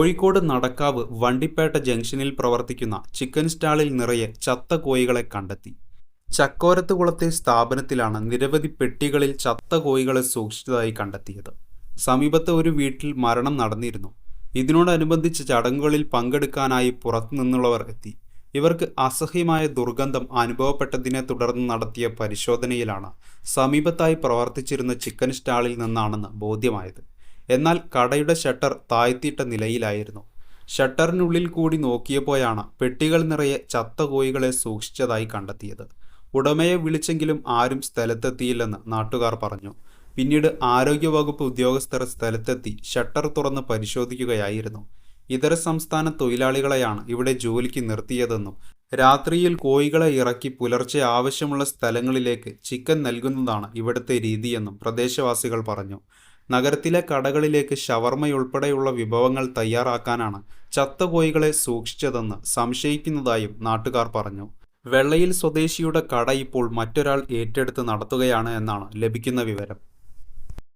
കോഴിക്കോട് നടക്കാവ് വണ്ടിപ്പേട്ട ജംഗ്ഷനിൽ പ്രവർത്തിക്കുന്ന ചിക്കൻ സ്റ്റാളിൽ നിറയെ ചത്ത കോഴികളെ കണ്ടെത്തി. ചക്കോരത്തുകുളത്തെ സ്ഥാപനത്തിലാണ് നിരവധി പെട്ടികളിൽ ചത്ത കോഴികളെ സൂക്ഷിച്ചതായി കണ്ടെത്തിയത്. സമീപത്തെ ഒരു വീട്ടിൽ മരണം നടന്നിരുന്നു. ഇതിനോടനുബന്ധിച്ച് ചടങ്ങുകളിൽ പങ്കെടുക്കാനായി പുറത്തുനിന്നുള്ളവർ എത്തി. ഇവർക്ക് അസഹ്യമായ ദുർഗന്ധം അനുഭവപ്പെട്ടതിനെ തുടർന്ന് നടത്തിയ പരിശോധനയിലാണ് സമീപത്തായി പ്രവർത്തിച്ചിരുന്ന ചിക്കൻ സ്റ്റാളിൽ നിന്നാണെന്ന് ബോധ്യമായത്. എന്നാൽ കടയുടെ ഷട്ടർ താഴ്ത്തിയിട്ട നിലയിലായിരുന്നു. ഷട്ടറിനുള്ളിൽ കൂടി നോക്കിയപ്പോഴാണ് പെട്ടികൾ നിറയെ ചത്ത കോഴികളെ സൂക്ഷിച്ചതായി കണ്ടെത്തിയത്. ഉടമയെ വിളിച്ചെങ്കിലും ആരും സ്ഥലത്തെത്തിയില്ലെന്ന് നാട്ടുകാർ പറഞ്ഞു. പിന്നീട് ആരോഗ്യവകുപ്പ് ഉദ്യോഗസ്ഥർ സ്ഥലത്തെത്തി ഷട്ടർ തുറന്ന് പരിശോധിക്കുകയായിരുന്നു. ഇതര സംസ്ഥാന തൊഴിലാളികളെയാണ് ഇവിടെ ജോലിക്ക് നിർത്തിയതെന്നും രാത്രിയിൽ കോഴികളെ ഇറക്കി പുലർച്ചെ ആവശ്യമുള്ള സ്ഥലങ്ങളിലേക്ക് ചിക്കൻ നൽകുന്നതാണ് ഇവിടുത്തെ രീതിയെന്നും പ്രദേശവാസികൾ പറഞ്ഞു. നഗരത്തിലെ കടകളിലേക്ക് ഷവർമ്മയുൾപ്പെടെയുള്ള വിഭവങ്ങൾ തയ്യാറാക്കാനാണ് ചത്ത കോഴികളെ സൂക്ഷിച്ചതെന്ന് സംശയിക്കുന്നതായും നാട്ടുകാർ പറഞ്ഞു. വെള്ളയിൽ സ്വദേശിയുടെ കട ഇപ്പോൾ മറ്റൊരാൾ ഏറ്റെടുത്ത് നടത്തുകയാണ് എന്നാണ് ലഭിക്കുന്ന വിവരം.